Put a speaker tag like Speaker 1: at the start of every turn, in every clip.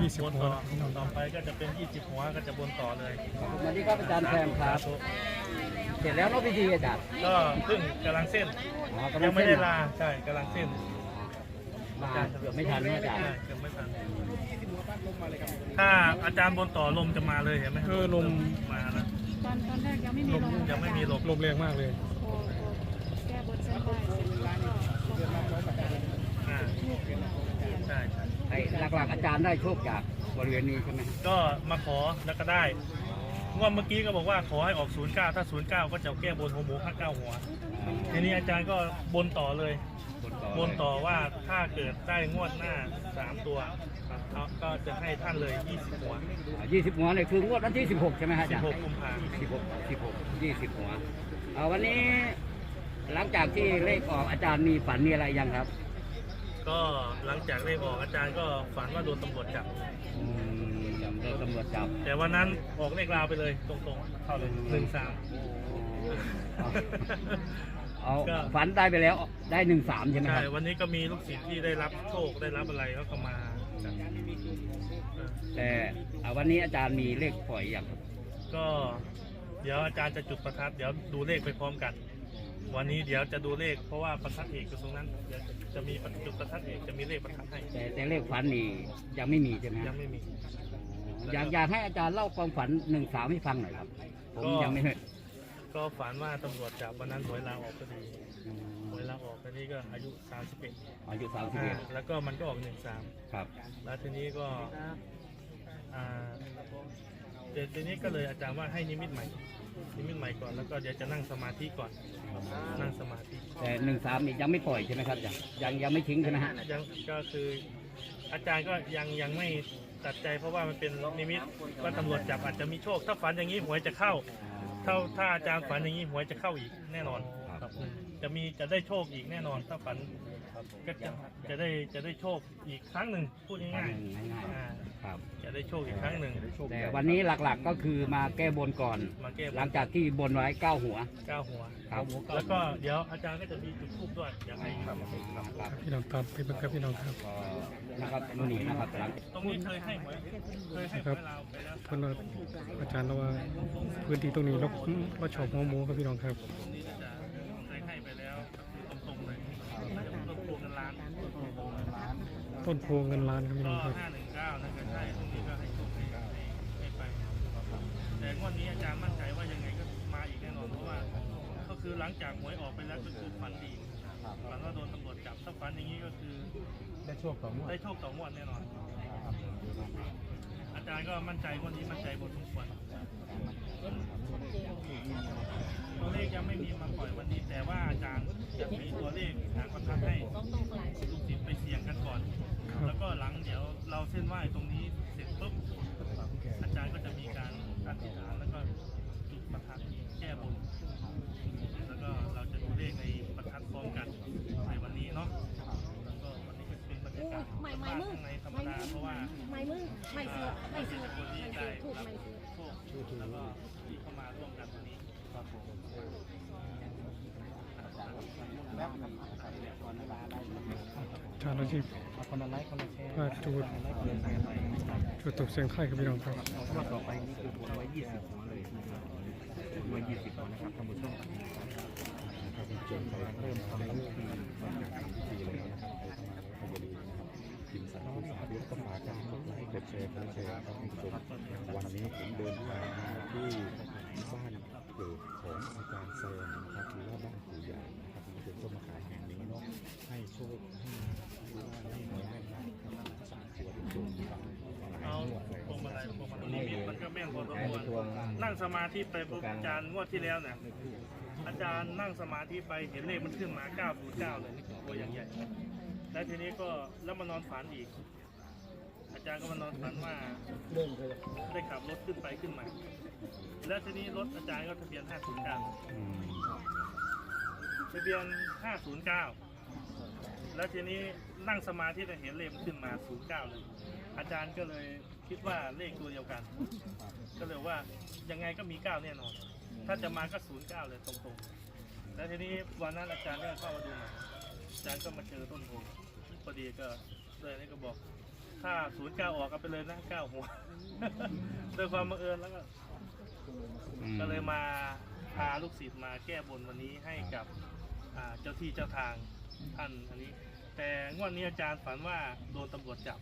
Speaker 1: ยี่สิบบ
Speaker 2: น
Speaker 1: หัว
Speaker 2: ต่อ
Speaker 1: พี่น้อง
Speaker 2: ต่อไปก็จะเป็น20หัวก็จะบนต่อเลย
Speaker 3: สวัสดีครับอาจารย์แซมครับ เสร็จแล้วเนาะพิธีอาจารย์
Speaker 2: ก็เพิ่งกำลังเส้น
Speaker 3: อ๋อกำลั
Speaker 2: ยังงไม่ได้
Speaker 3: เส้น
Speaker 2: ลาใช่กำลังเส้น
Speaker 3: มาเกือบไม่ทันนะอาจารย์
Speaker 2: ใช่ยังไม่ทันถ้าอาจารย์บนต่อลมจะมาเลยเห็นไหม
Speaker 1: เออลม
Speaker 2: มาแล้ว
Speaker 4: ตอนตอนแรกยังไม่มีลม
Speaker 2: ยังไม่มีลม
Speaker 1: ลมแรงมากเลย
Speaker 4: โอ้โหแก้บนเส้นไหว้เสร็จแล้วก็ลงมา
Speaker 2: อ่า
Speaker 4: ทูบมาเทียน
Speaker 2: ใช่ใช่
Speaker 3: ไอ้หลักๆอาจารย์ได้โชคจากบริเวณนี้ใช่ไหม
Speaker 2: ก็มาขอแล้วก็ได้งวดเมื่อกี้ก็บอกว่าขอให้ออก 09 ถ้า 09 ก็จะแก้บนหัวหมูข้าเก้าหัว ทีนี้อาจารย์ก็บนต่อเลย บนต่อว่าถ้าเกิดได้งวดหน้า 3 ตัวครับเขาก็จะให้ท่านเลย 20 หัว
Speaker 3: ยี่สิบหัวเนี่ยคืองวดวันที่สิบหกใช่ไหมฮะอาจารย์
Speaker 2: 16กุมภาพันธ์
Speaker 3: สิบหกสิบหกยี่สิบหัวเอาวันนี้หลังจากที่เลขออกอาจารย์มีฝันมีอะไรยังครับ
Speaker 2: ก็หลังจากเลขออกอาจารย์ก็ฝันว่าโดนตำรวจจับ
Speaker 3: อืมโดนตำรวจจับ
Speaker 2: แต่วันนั้นออกเลขราวไปเลยตรงๆเข้าเลยหนึ่งสาม
Speaker 3: เอา
Speaker 2: ก็
Speaker 3: ฝันได้ไปแล้วได้หนึ่งสามใช่ไหมค
Speaker 2: ใช่
Speaker 3: รับ
Speaker 2: วันนี้ก็มีลูกศิษย์ที่ได้รับโชคได้รับอะไรเขาก็มากันเออ
Speaker 3: แต่เอาวันนี้อาจารย์มีเลขปล่อยอย่างครับ
Speaker 2: ก็เดี๋ยวอาจารย์จะจุดประทัดเดี๋ยวดูเลขไปพร้อมกัน วันนี้เดี๋ยวจะดูเลขเพราะว่าประทัดเอกอยู่ตรงนั้นเดี๋ยวจะมีจุดประทัดเอกจะมีเลขประทัดให้
Speaker 3: แต่แต่เลขฝันนี่ยังไม่มีใช่ไหม
Speaker 2: ยั
Speaker 3: ฮะ
Speaker 2: งไม่มี
Speaker 3: อยากอยากให้อาจารย์เล่าความฝันหนึ่งสามให้ฟังหน่อยครับผม
Speaker 2: ก็
Speaker 3: ยังไม่เคย
Speaker 2: ก็ฝันว่าตำรวจจับวันนั้นหวยลาออกพอดีหวยลาออกพอดีก็อายุ31
Speaker 3: อายุสามสิบ
Speaker 2: อ่า
Speaker 3: เอ็ด
Speaker 2: แล้วก็มันก็ออก 13
Speaker 3: ครับ
Speaker 2: แล้วทีนี้ก็อ่า เดี๋ยวทีนี้ก็เลยอาจารย์ว่าให้นิมิตใหม่ นิมิตใหม่ก่อนแล้วก็เดี๋ยวจะนั่งสมาธิก่อน นั่งสมาธิ
Speaker 3: แต่หนึ่งสามนี่ยังไม่ปล่อยใช่ไหมครับยังยังยังไม่ทิ้งใช่ไหมฮะ
Speaker 2: ยังก็คืออาจารย์ก็ยังยังไม่ตัดใจเพราะว่ามันเป็นนิมิตว่าตำรวจจับอาจจะมีโชค ถ้าฝันอย่างนี้หวยจะเข้าถ้าถ้าอาจารย์ฝันอย่างนี้หวยจะเข้าอีกแน่นอนครับจะมีจะได้โชคอีกแน่นอนถ้าฝัน ก็จะจะได้จะได้โชคอีกครั้งหนึ่งพูด
Speaker 3: ฝัน
Speaker 2: ง่าย
Speaker 3: ง่าย
Speaker 2: ๆอ่า
Speaker 3: ๆครับ
Speaker 2: จะได้โชคอีกครั้งหนึ่ง
Speaker 3: แต่วันนี้หลักๆก็คือมาแก้บนก่อน
Speaker 2: มาแก้บ
Speaker 3: หลั
Speaker 2: น
Speaker 3: งจากที่บนไว้เก้าหัว
Speaker 2: เก้าหัว
Speaker 3: ครับ
Speaker 2: แล้วก็เดี๋ยวอาจารย์ก็จะมีจุดทูบด้วยอยากให้ครับ
Speaker 3: ครับ
Speaker 1: พี่น้องตามไปเบิ่งครับพี่น้องครับ
Speaker 3: ก็นะครับนี่นะครับหลัง
Speaker 2: ตรงนี้เคยให้หวยเคยให้หวยเราไปแล้ว
Speaker 1: เพิ่นว่าอาจารย์เราว่าพื้นที่ตรงนี้เราเราชอบหัวหมูครับพี่น้องครับ
Speaker 2: ตรงนี้จะเคยให้ไปแล้วตรงๆเลยต้นโพเงินล้าน
Speaker 1: ต้นโพเงินล้านครับพี่น้องครับ
Speaker 2: ห้าหนึ่งเก้านั่นก็ใช่ตรงนี้ก็ให้โชคให้ให้ให้ไปแต่งวดนี้อาจารย์มั่นใจว่ายังไงก็มาอีกแน่นอนเพราะว่า ก็คือหลังจากหวยออกไปแล้วก็คือฟันดีฟันว่าโดนตำรวจจับถ้าฟันอย่างนี้ก็คือ
Speaker 5: ได้โชคต่องวด
Speaker 2: ได้โชคต่องวดแน่นอน อาจารย์ก็มั่นใจวันนี้มั่นใจพอสมควรตัวเลขยังไม่มีมาปล่อยวันนี้แต่ว่า อธิษฐานแล้วก็จุดประทัดแก้บนแล้วก็เราจะดูเลขในประทัดพร้อมกันในวันนี้เนาะแล้วก็วันนี้ก็เป็นบรรยากาศ
Speaker 6: ไม่ไม่
Speaker 2: บ้าน
Speaker 6: มึง
Speaker 2: ข้างในธรรมดาเพราะว่า
Speaker 6: ไม่มึงไม่ซื้อไม่ซื้อ
Speaker 2: คนที่
Speaker 6: ไม่
Speaker 2: ได้
Speaker 6: ซื้อถูก
Speaker 2: รับ
Speaker 6: ไม่ซื้อ
Speaker 2: โชคแล้วก็ที่เข้ามาร่วมกันวันนี้ครับผม
Speaker 1: อารย์เราที่
Speaker 5: คนละไลค์คนละแชร์
Speaker 1: ว่าจุดจุดตกเสียงไทยครับพี่น้องครับ
Speaker 5: งวดต่อไปนี่คือหัวไว้ยี่สิบหัวเลยนะครับหัวยี่สิบหัวนะครับท่านผู้ชมนะครับจนไปเริ่มทำพิธีก่อนจะทำพิธีเลยนะครับพอดีนะครับทีมสารสาธุก็ฝากกันกดไลค์กดแชร์กดแชร์ครับท่านผู้ชม
Speaker 2: นั่งสมาธิไปปุ๊บอาจารย์งวดที่แล้วเนี่ยอาจารย์นั่งสมาธิไปเห็นเลขมันขึ้นมา909เลยตัวอย่างใหญ่แล้วทีนี้ก็แล้วมานอนฝันอีก อาจารย์ก็มานอนฝันว่าได้ขับรถขึ้นไปขึ้นมา แล้วทีนี้รถอาจารย์ก็ทะเบียน509ทะเบียน509แล้วทีนี้ นั่งสมาธิจะเห็นเลขมันขึ้นมา 09 เลย อาจารย์ก็เลยคิดว่าเลขตัวเดียวกัน ก็เลยว่ายังไงก็มี 9 แน่นอน ถ้าจะมาก็ 09 เลยตรงๆ แล้วทีนี้วันนั้นอาจารย์ก็เข้ามาดูหน่อยอาจารย์ก็มาเจอต้นโพพอดีก็เลยนี่ก็บอกถ้าศูนย์เก้าออกก็ไปเลยนะเก้าหัวโดยความบังเอิญแล้วก็
Speaker 3: อืม
Speaker 2: ก็เลยมาพาลูกศิษย์มาแก้บนวันนี้ให้กับอ่าเจ้าที่เจ้าทางท่านอันนี้ แต่งวดนี้อาจารย์ฝันว่าโดนตำรวจจับ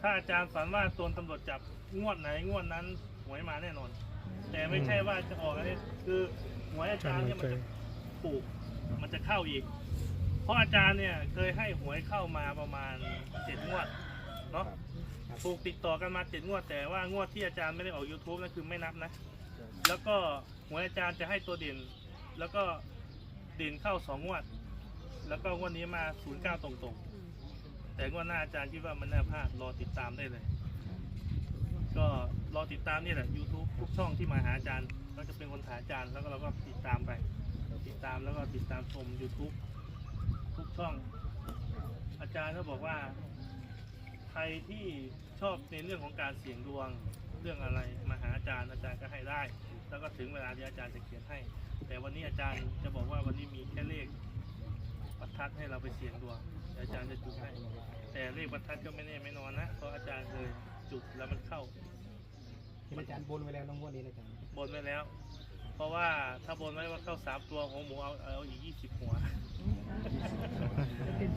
Speaker 2: ถ้าอาจารย์ฝันว่าโดนตำรวจจับงวดไหนงวดนั้นหวยมาแน่นอน แต่ไม่ใช่ว่าจะออกอันนี้คือหวยอาจารย์เนี่ยมันจะปลูกมันจะเข้าอีก เพราะอาจารย์เนี่ยเคยให้หวยเข้ามาประมาณเจ็ดงวดเนาะปลูกติดต่อกันมาเจ็ดงวดแต่ว่างวดที่อาจารย์ไม่ได้ออก YouTube นั่นคือไม่นับนะ แล้วก็หวยอาจารย์จะให้ตัวเด่น แล้วก็เด่นเข้าสองงวด แล้วก็งวดนี้มาศูนย์เก้าตรงๆ แต่งวดหน้าอาจารย์คิดว่ามันน่าพลาดรอติดตามได้เลย ก็รอติดตามนี่แหละ YouTube ทุกช่องที่มาหาอาจารย์ก็จะเป็นคนถ่ายอาจารย์แล้วก็เราก็ติดตามไป ติดตามแล้วก็ติดตามชม YouTube ทุกช่อง อาจารย์ก็บอกว่า ใครที่ชอบในเรื่องของการเสี่ยงดวงเรื่องอะไรมาหาอาจารย์อาจารย์ก็ให้ได้ แล้วก็ถึงเวลาที่อาจารย์จะเขียนให้ แต่วันนี้อาจารย์จะบอกว่าวันนี้มีแค่เลขประ ทัดให้เราไปเสี่ยงดวงเดี๋ยวอาจารย์จะจุดให้ แต่เลขประทัดก็ไม่แน่ไม่นอนนะเพราะอาจารย์เคยจุดแล้วมันเข้า
Speaker 5: เห็นอาจารย์บนไว้แล้วน้องงวดนี้นะอาจารย์
Speaker 2: บนไว้แล้ว เพราะว่าถ้าบนไว้ว่าเข้าสามตัวของหมูเอาเอาอีกยี่สิบหัว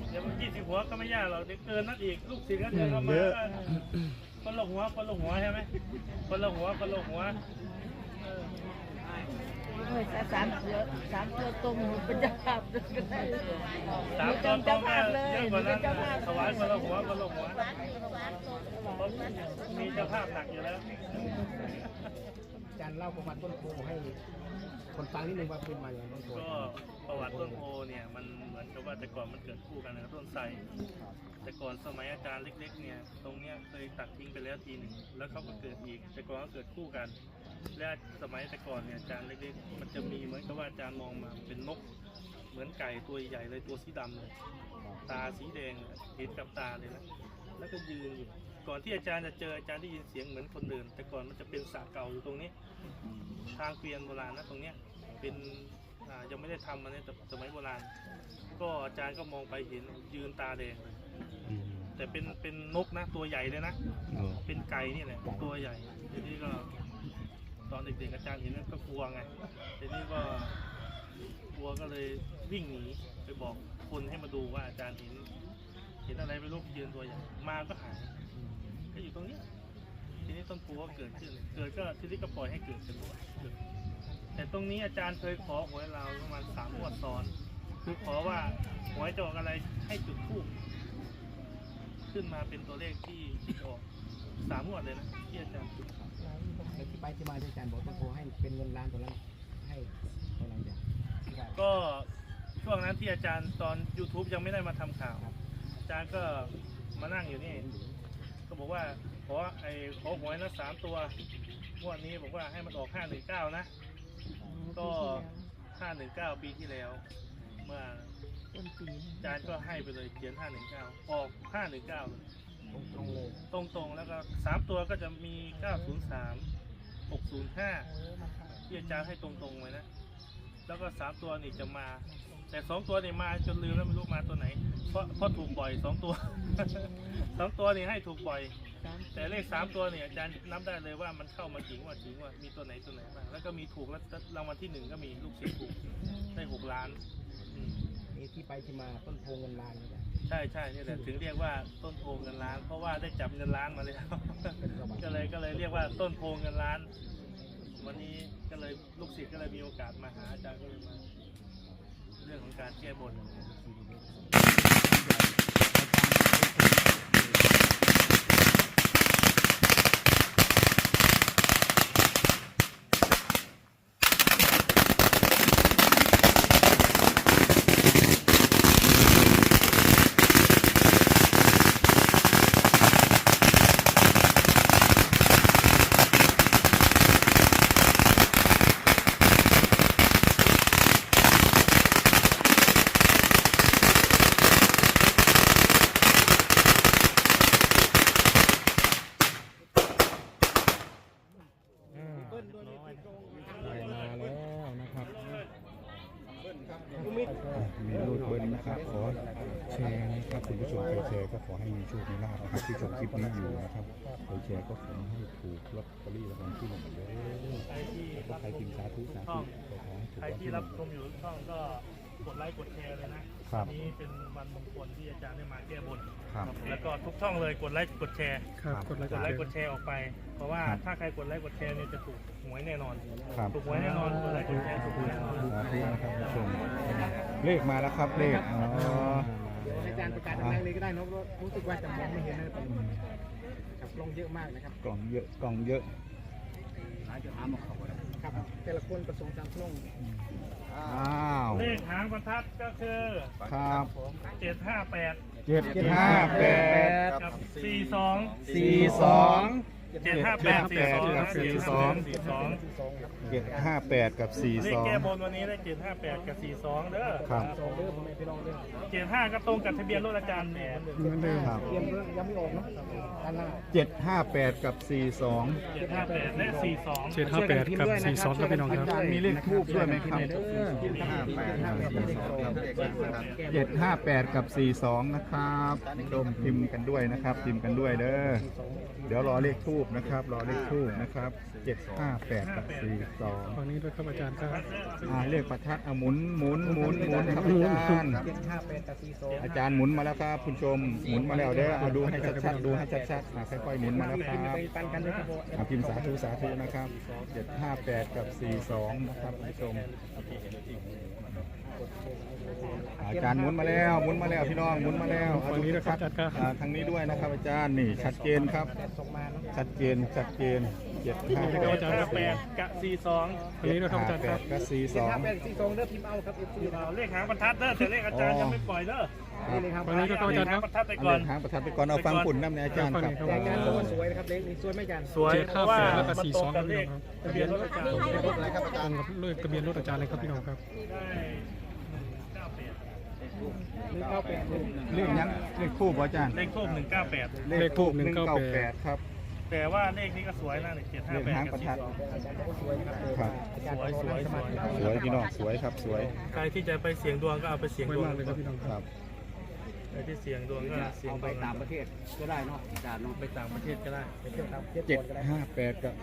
Speaker 2: เดี๋ยวมันยี่สิบหัวก็ไม่ยากหรอกเดี๋ยวเกินนั่นอีกลูกศิษย์ก็เดินเข้ามาก็คนละหัวคนละหัวใช่ไหมคนละหัวคนละหัวเออ
Speaker 4: โอ้ยสามตัวสามตัวตรงเป็นเจ้าภาพเลย
Speaker 2: สามตัวตรงก็เยอะกว่านั้นถวายคนละหัวคนละหัวเพรามีเจ้าภาพหนักอยู่แล้ว
Speaker 5: จารย์เล่าประวัติต้นโพให้คนฟังนิดนึงว่าเป็นมาอย่างไรต้นโพ
Speaker 2: ก็ประวัติต้นโพเนี่ยมันเหมือนกับว่าแต่ก่อนมันเกิดคู่กันนะครับต้นไทรแต่ก่อนสมัยอาจารย์เล็ก ๆ เนี่ย ตรงเนี้ยเคยตัดทิ้งไปแล้วทีหนึ่งแล้วเขาก็เกิดอีกแต่ก่อนก็เกิดคู่กัน และสมัยแต่ก่อนเนี่ยอาจารย์เล็กๆ มันจะมีเหมือนกับว่าอาจารย์มองมาเป็นนก เหมือนไก่ตัวใหญ่เลยตัวสีดำเลยตาสีแดงเลยเห็นกับตาเลยนะแล้วก็ยืนอยู่ ก่อนที่อาจารย์จะเจออาจารย์ได้ยินเสียงเหมือนคนเดิน แต่ก่อนมันจะเป็นสระเก่าอยู่ตรงนี้ ทางเกวียนโบราณนะตรงเนี้ยเป็นอ่ายังไม่ได้ทำมันเนี่ยแต่สมัยโบราณ ก็อาจารย์ก็มองไปเห็นยืนตาแดงเลย
Speaker 3: อืม
Speaker 2: แต่เป็นเป็นนกนะตัวใหญ่เลยนะ
Speaker 3: อ๋อ
Speaker 2: เป็นไก่นี่แหละตัวใหญ่ทีนี้ก็ ตอนเด็กๆอาจารย์เห็นก็กลัวไงทีนี้ก็กลัวก็เลยวิ่งหนีไปบอกคนให้มาดูว่าอาจารย์เห็น เห็นอะไรไม่รู้ยืนตัวใหญ่มาก็หาย ก็อยู่ตรงเนี้ยทีนี้ต้นโพก็เกิดขึ้น เกิดก็ทีนี้ก็ปล่อยให้เกิดเป็นเกิดแต่ตรงนี้อาจารย์เคยขอหวยเราประมาณสามงวดซ้อน คือขอว่าหวยจะออกอะไรให้จุดทูบขึ้นมาเป็นตัวเลขที่ที่ออกสามงวดเลยนะที่อาจารย์จุด
Speaker 5: แล้วที่ไปที่มาที่อาจารย์บอกต้นโพให้เป็นเงินล้านตอนนั้นให้เท่าไหร่อาจารย์ที่ว่า
Speaker 2: ก็ช่วงนั้นที่อาจารย์ตอน YouTube ยังไม่ได้มาทำข่าว อาจารย์ก็มานั่งอยู่นี่ก็ บอกว่าขอไอ้ขอหวยนะสามตัวงวดนี้บอกว่าให้มันออกห้าหนึ่งเก้านะ ก็ห้าหนึ่งเก้าปีที่แล้วเมื่อ
Speaker 4: ต้นปี
Speaker 2: อาจารย์ก็ให้ไปเลยเขียนห้าหนึ่งเก้าออกห้าหนึ่งเก้า
Speaker 5: ตรงๆเลย
Speaker 2: ตรงๆแล้วก็สามตัวก็จะมีเก้าศูนย์สามหกศูนย์ห้าที่อาจารย์ให้ตรงๆไว้นะ แล้วก็สามตัวนี่จะมา แต่สองตัวนี่มาจนลืมแล้วไม่รู้มาตัวไหน เพราะเพราะถูกบ่อยสองตัว สองตัวนี่ให้ถูกบ่อย
Speaker 4: สาม
Speaker 2: แต่เลขสามตัวเนี่ยอาจารย์นับได้เลยว่ามันเข้ามาจริงว่าจริงว่ามีตัวไหนตัวไหนบ้างแล้วก็มีถูกแล้วรางวัลที่หนึ่งก็มีลูกศิษย์ถูกได้หกล้านอืม
Speaker 5: นี่ที่ไปที่มาต้นโพเงินล้านนะอาจารย์
Speaker 2: ใช่ใช่นี่แหละถึงเรียกว่าต้นโพเงินล้าน เพราะว่าได้จับเงินล้านมาแล้ว
Speaker 5: เป็นประวัติ
Speaker 2: ก็เลยก็เลยเรียกว่าต้นโพเงินล้าน วันนี้ก็เลยลูกศิษย์ก็เลยมีโอกาสมาหาอาจารย์ก็เลยมาเรื่องของการแก้บน ได้มาแล้ว
Speaker 5: นะครับมีรูดเบิร์นะครับขอแชร์นะครับคุณผู้ชมใครแชร์ก็ขอให้มีโชคมีลาภนะครับที่ชมคลิปนี้อยู่นะครับใครแชร์ก็ขอให้ถูกลอตเตอรี่รางวัลที่หนึ่งเลย
Speaker 2: แล้ว
Speaker 5: ก็ใครพิมสาธุสาธุขอให้ถูก
Speaker 2: ใครที่รับชมอยู่ช่องก็กดไลค์กดแชร์เลยนะ ครับ วันนี้เป็นวันมงคลที่อาจารย์ได้มาแก้บน
Speaker 5: ครับ
Speaker 2: แล้วก็ทุกช่องเลยกดไลค์กดแชร์
Speaker 1: ครับกดไลค์
Speaker 2: ก
Speaker 1: ก
Speaker 2: ด
Speaker 1: ด
Speaker 2: ไล
Speaker 1: แช
Speaker 2: ค์
Speaker 1: ร์
Speaker 2: กดแชร์ออกไป เพราะว่า
Speaker 5: ครับ
Speaker 2: ถ้าใครกดไลค์กดแชร์เนี่ยจะถูกหวยแน่นอน
Speaker 5: ครับ
Speaker 2: ถูกหวยแน่นอนกดไลค์กดแชร์ถูกหวยแน่นอน
Speaker 5: สาธุนะครับคุณผู้ชม เลขมาแล้วครับเลขอ๋อ
Speaker 7: อาจารย์ประกาศดังๆเลยก็ได้เนอะเพราะรู้สึกว่าจะมองไม่เห็นนะตอนนี้ครับลงเยอะมากนะครับ
Speaker 5: กล่องเยอะกล่องเยอะ
Speaker 3: หลายจะหามาเขาเลย
Speaker 7: ครับ แต่ละคนประสงค์ตามลง
Speaker 5: อ้าว
Speaker 2: เลขหางประทัดก็คือ
Speaker 5: ครับ
Speaker 2: เจ็ดห้าแปด
Speaker 5: เจ็ดห้าแปด
Speaker 2: กับสี่สอง
Speaker 5: สี่สอง
Speaker 2: เจ็ดห้าแปดสี่สอง
Speaker 5: กับสี่สอง
Speaker 2: สี่สอง
Speaker 5: เจ็ดห้าแปดกับสี่
Speaker 2: เล
Speaker 5: ส
Speaker 2: ข
Speaker 5: อง
Speaker 2: แก้บนวันนี้ได้เจ็ดห้าแปดกับสี่สองเด้อ
Speaker 5: ครับ
Speaker 7: สองเด้อผมไม่ไปลองเด้อ
Speaker 2: เจ็ดห้าก็ตรงกับทะเบียนรถอาจารย์เนี่ย
Speaker 1: เหมือนเดิม
Speaker 5: ครับ
Speaker 7: เตรียมเรื่องยังไม่ออกเนาะด้านหน้า
Speaker 5: เจ็ดห้าแปดกับสี่สอง
Speaker 2: เจ็ดห้าแปดและสี่สอง
Speaker 1: เจ็ดห้าแปดกับสี่สองครับพี่น้องครับ
Speaker 5: มีเลขทูบด้วยไหมครับเจ็ดห้าแปดกับสี่สองนะครับดมพิมพ์กันด้วยนะครับ พิมพ์กันด้วยเด้อ เดี๋ยวรอเลขทูบนะครับ รอเลขทูบนะครับเจ็ดห้าแปดกับสี่สอง
Speaker 1: ฝั่งนี้ด้วยครับอาจารย์ครับ
Speaker 5: อ่าเลขประทัดอะหมุนหมุนหมุนหมุนครับอาจารย์
Speaker 7: เจ็ดห้าแปดกับสี่สอง
Speaker 5: อาจารย์หมุนมาแล้วครับคุณผู้ชมหมุนมาแล้วเด้อเอาดูให้ชัดๆดูให้ชัดๆอะค่อยๆหมุนมาแล้วครับ
Speaker 7: ไปปันกันเลยครับผม
Speaker 5: อะพิมพ์สาธุสาธุนะครับ758กับ42นะครับคุณผู้ชม อาจารย์หมุนมาแล้วหมุนมาแล้วพี่น้องหมุนมาแล้วเอา
Speaker 1: ฝั่งนี้ด้วยครับอาจารย์ครับ
Speaker 5: อ่าทางนี้ด้วยนะครับอาจารย์นี่ชัดเจนครับ
Speaker 7: ส่งมาเนาะ
Speaker 5: ชัดเจนชัดเจน
Speaker 2: เจ็ด
Speaker 5: 7
Speaker 2: ห้าแปดกับสี่สอง
Speaker 1: ฝั่งนี้ด้วยครับอาจารย์ครับ
Speaker 5: กับ
Speaker 7: เจ็ดห้าแปด
Speaker 5: 42
Speaker 7: สี่สองเด้อพิมพ์เอาครับเอฟซีนะ
Speaker 2: เลขหางประทัดเด้อแต่เลขอาจารย์ยังไม่ปล่อยเด้อ
Speaker 7: นี่เลยครับ
Speaker 1: ฝั่งนี้ด้วยครับอาจารย์ครับ
Speaker 2: ประทัดไป
Speaker 5: เอา
Speaker 2: ก่อ
Speaker 5: เล
Speaker 2: น
Speaker 5: ขทางประทัดไปก่อนเอาฟังผุนน้ำในอาจารย์ครับ
Speaker 7: แต่อาจารย์บอกว่าสวยนะครับเลขนี้สวยไหมอาจารย์
Speaker 2: สวย
Speaker 1: เจ็ด
Speaker 2: เพ
Speaker 1: ห้า
Speaker 2: ราะว่า
Speaker 1: แปดแล้วก็
Speaker 2: มัน
Speaker 1: สี่
Speaker 2: ตร
Speaker 1: ส
Speaker 2: ง
Speaker 1: องค
Speaker 2: กั
Speaker 1: รั
Speaker 2: บบเล
Speaker 1: พี่น้
Speaker 2: ข
Speaker 1: องครับ
Speaker 2: ทะเบียนรถอาจารย์
Speaker 1: ตรงกับเลขทะเบียนรถอาจารย์เลยครับพี่น้องครับ
Speaker 2: ได้ เก้าแปด
Speaker 7: หนึ่งเก้าแปด
Speaker 5: เลขยังเลขคู่บ่อาจารย์
Speaker 2: เลขทูบหนึ่งเก้าแปด
Speaker 5: เลขทูบ198 ครับ
Speaker 2: แต่ว่าเลขนี้ก็สวยนะเจ็ดห้า
Speaker 5: เลข
Speaker 2: แปด
Speaker 5: หาง
Speaker 2: กั
Speaker 5: ป
Speaker 2: บ
Speaker 5: ระ
Speaker 2: สี่
Speaker 5: ทัด
Speaker 2: สอง
Speaker 7: อาจารย์บอกว่าสวยนะครับ
Speaker 5: ครับ
Speaker 7: อาจารย์บอกว่าสมาธิ
Speaker 5: สวยพี่น้องสวยครับสวย
Speaker 2: ใครที่จะไปเสี่ยงดวงก็เอาไปเสี่ยง
Speaker 1: ไว
Speaker 2: ดวง
Speaker 1: มากเลยครับพี่น้องค
Speaker 5: ครับรับ
Speaker 2: ใครที่เสี่ยงดวงก็เสี่ยง
Speaker 3: เอา
Speaker 2: ด
Speaker 3: ไป
Speaker 2: วง
Speaker 3: ต่างประเทศก็ได้เนาะอาจารย์เนาะ
Speaker 2: ไปต่างประเทศก็ได้
Speaker 7: ไปเที่ยวต่างประเทศ
Speaker 5: เจ็ด
Speaker 7: ก่อนก็ได้
Speaker 5: ห้าแปดกับ